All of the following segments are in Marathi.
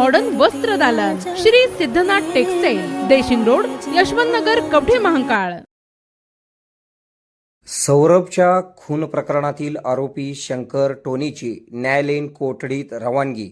मॉडर्न वस्त्र दालन श्री सिद्धनाथ टेक्सटाईल देशिंग रोड यशवंत नगर कवठे महाकाळ सौरभच्या खून प्रकरणातील आरोपी शंकर टोनीची न्यायालयीन कोठडीत रवानगी.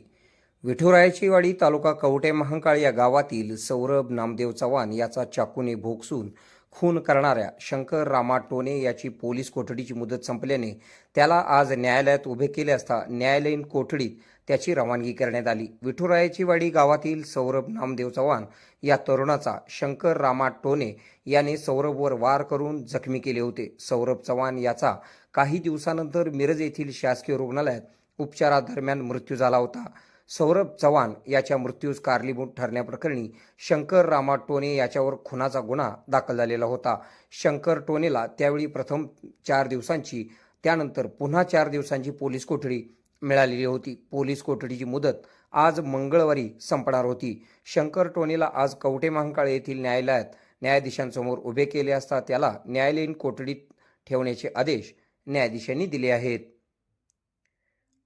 विठुरायाची वाडी तालुका कवठे महांकाळ या गावातील सौरभ नामदेव चव्हाण याचा चाकूने भोगसून खून करणाऱ्या शंकर रामा टोने याची पोलीस कोठडीची मुदत संपल्याने त्याला आज न्यायालयात उभे केले असता न्यायालयीन कोठडीत त्याची रवानगी करण्यात आली. विठुरायाची वाडी गावातील सौरभ नामदेव चव्हाण या तरुणाचा शंकर रामा टोने याने सौरभवर वार करून जखमी केले होते. सौरभ चव्हाण याचा काही दिवसानंतर मिरज येथील शासकीय रुग्णालयात उपचारादरम्यान मृत्यू झाला होता. सौरभ चव्हाण याच्या मृत्यूस कारणीभूत ठरण्याप्रकरणी शंकर रामा टोने याच्यावर खुनाचा गुन्हा दाखल झालेला होता. शंकर टोनेला त्यावेळी प्रथम चार दिवसांची त्यानंतर पुन्हा चार दिवसांची पोलीस कोठडी मिळालेली होती. पोलीस कोठडीची मुदत आज मंगळवारी संपणार होती. शंकर टोनेला आज कवटे महांकाळ येथील न्यायालयात न्यायाधीशांसमोर उभे केले असता त्याला न्यायालयीन कोठडीत ठेवण्याचे आदेश न्यायाधीशांनी दिले आहेत.